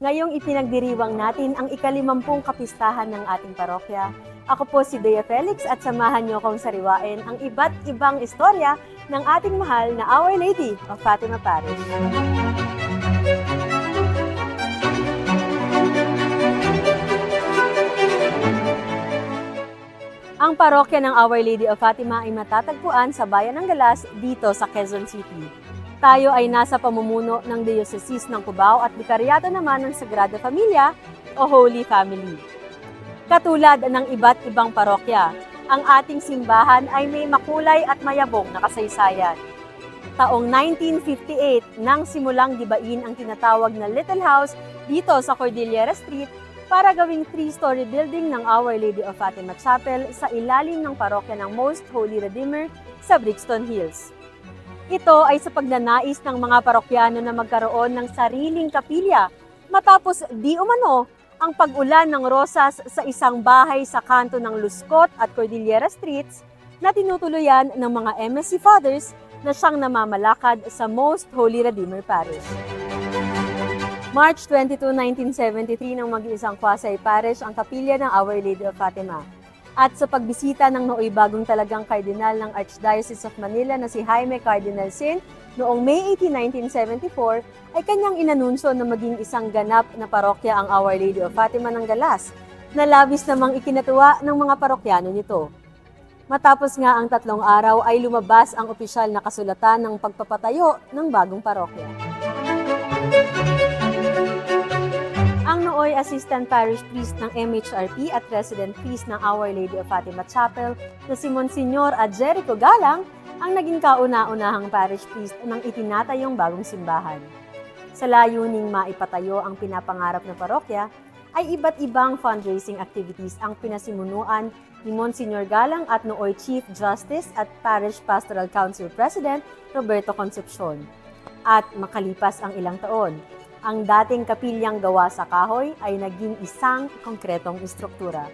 Ngayong ipinagdiriwang natin ang ikalimampung kapistahan ng ating parokya. Ako po si Dea Felix at samahan niyo akong sariwain ang iba't ibang istorya ng ating mahal na Our Lady of Fatima Parish. Ang parokya ng Our Lady of Fatima ay matatagpuan sa Bayan ng Galas dito sa Quezon City. Tayo ay nasa pamumuno ng Diocese ng Cubao at Bikaryato naman ng Sagrada Familia o Holy Family. Katulad ng iba't ibang parokya, ang ating simbahan ay may makulay at mayabong na kasaysayan. Taong 1958 nang simulang gibain ang tinatawag na Little House dito sa Cordillera Street para gawing three-story building ng Our Lady of Fatima Chapel sa ilalim ng parokya ng Most Holy Redeemer sa Brixton Hills. Ito ay sa pagnanais ng mga parokyano na magkaroon ng sariling kapilya matapos di umano ang pag-ulan ng rosas sa isang bahay sa kanto ng Luscot at Cordillera Streets na tinutuluyan ng mga MSC Fathers na siyang namamalakad sa Most Holy Redeemer Parish. March 22, 1973 nang mag-iisang Kwasay Parish ang kapilya ng Our Lady of Fatima. At sa pagbisita ng nooy bagong talagang kardinal ng Archdiocese of Manila na si Jaime Cardinal Sin noong May 18, 1974 ay kanyang inanunsyo na maging isang ganap na parokya ang Our Lady of Fatima ng Galas na labis namang ikinatuwa ng mga parokyano nito. Matapos nga ang tatlong araw ay lumabas ang opisyal na kasulatan ng pagpapatayo ng bagong parokya. Ang nooy assistant parish priest ng MHRP at resident priest ng Our Lady of Fatima Chapel na si Monsignor Adjerico Galang ang naging kauna-unahang parish priest ng itinatayong bagong simbahan. Sa layuning maipatayo ang pinapangarap na parokya, ay iba't ibang fundraising activities ang pinasimunuan ni Monsignor Galang at nooy Chief Justice at Parish Pastoral Council President Roberto Concepcion. At makalipas ang ilang taon, ang dating kapilyang gawa sa kahoy ay naging isang konkretong istruktura.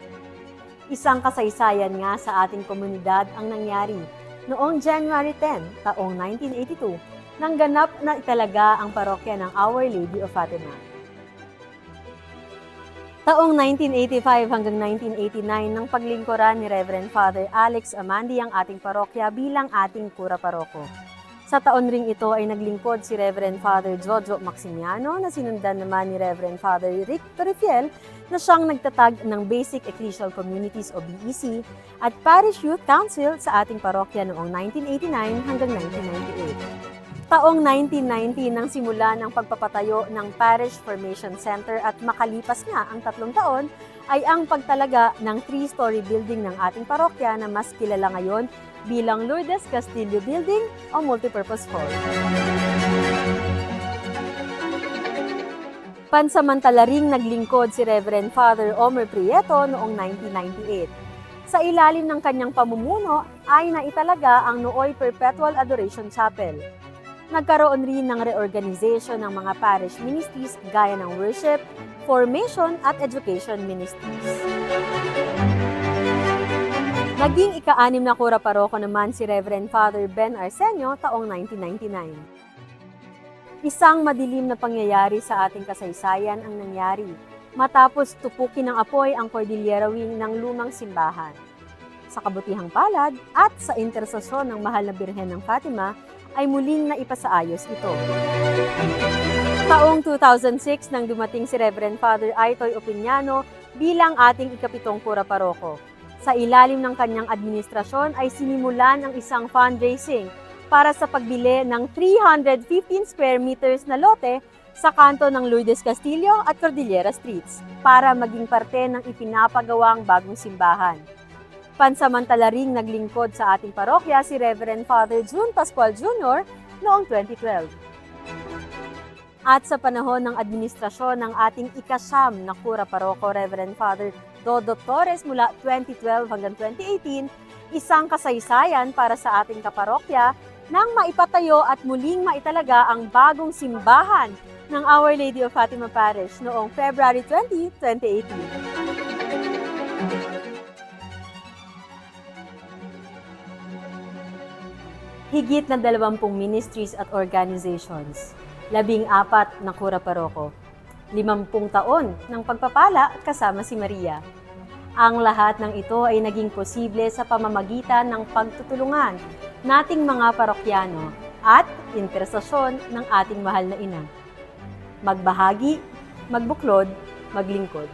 Isang kasaysayan nga sa ating komunidad ang nangyari noong January 10, taong 1982, nang ganap na italaga ang parokya ng Our Lady of Fatima. Taong 1985 hanggang 1989 nang paglingkuran ni Reverend Father Alex Amandi ang ating parokya bilang ating kura paroko. Sa taon ring ito ay naglingkod si Reverend Father Jojo Maximiano na sinundan naman ni Reverend Father Rick Torrefiel na siyang nagtatag ng Basic Ecclesial Communities o BEC at Parish Youth Council sa ating parokya noong 1989 hanggang 1998. Taong 1990 nang simula ng pagpapatayo ng Parish Formation Center at makalipas nga ang tatlong taon ay ang pagtalaga ng three-story building ng ating parokya na mas kilala ngayon bilang Lourdes Castillo Building o Multipurpose Hall. Pansamantala ring naglingkod si Reverend Father Omer Prieto noong 1998. Sa ilalim ng kanyang pamumuno ay naitalaga ang Nooy Perpetual Adoration Chapel. Nagkaroon rin ng reorganization ng mga parish ministries gaya ng worship, formation at education ministries. Naging ika-anim na kura paroko naman si Reverend Father Ben Arsenio taong 1999. Isang madilim na pangyayari sa ating kasaysayan ang nangyari matapos tupukin ng apoy ang Cordillera Wing ng lumang simbahan. Sa kabutihang palad at sa intersesyon ng mahal na Birhen ng Fatima ay muling naipasaayos ito. Taong 2006 nang dumating si Reverend Father Aitoy Opiniano bilang ating ikapitong kura paroko. Sa ilalim ng kanyang administrasyon ay sinimulan ang isang fundraising para sa pagbili ng 315 square meters na lote sa kanto ng Lourdes Castillo at Cordillera Streets para maging parte ng ipinapagawang bagong simbahan. Pansamantala ring naglingkod sa ating parokya si Reverend Father June Pascual Jr. noong 2012. At sa panahon ng administrasyon ng ating ikasyam na kura paroko Reverend Father Dodo Torres mula 2012 hanggang 2018, isang kasaysayan para sa ating kaparokya nang maipatayo at muling maitalaga ang bagong simbahan ng Our Lady of Fatima Parish noong February 20, 2018. Higit na 20 ministries at organizations, labing apat na kura paroko, limampung taon ng pagpapala kasama si Maria. Ang lahat ng ito ay naging posible sa pamamagitan ng pagtutulungan nating mga parokyano at intercesyon ng ating mahal na ina. Magbahagi, magbuklod, maglingkod.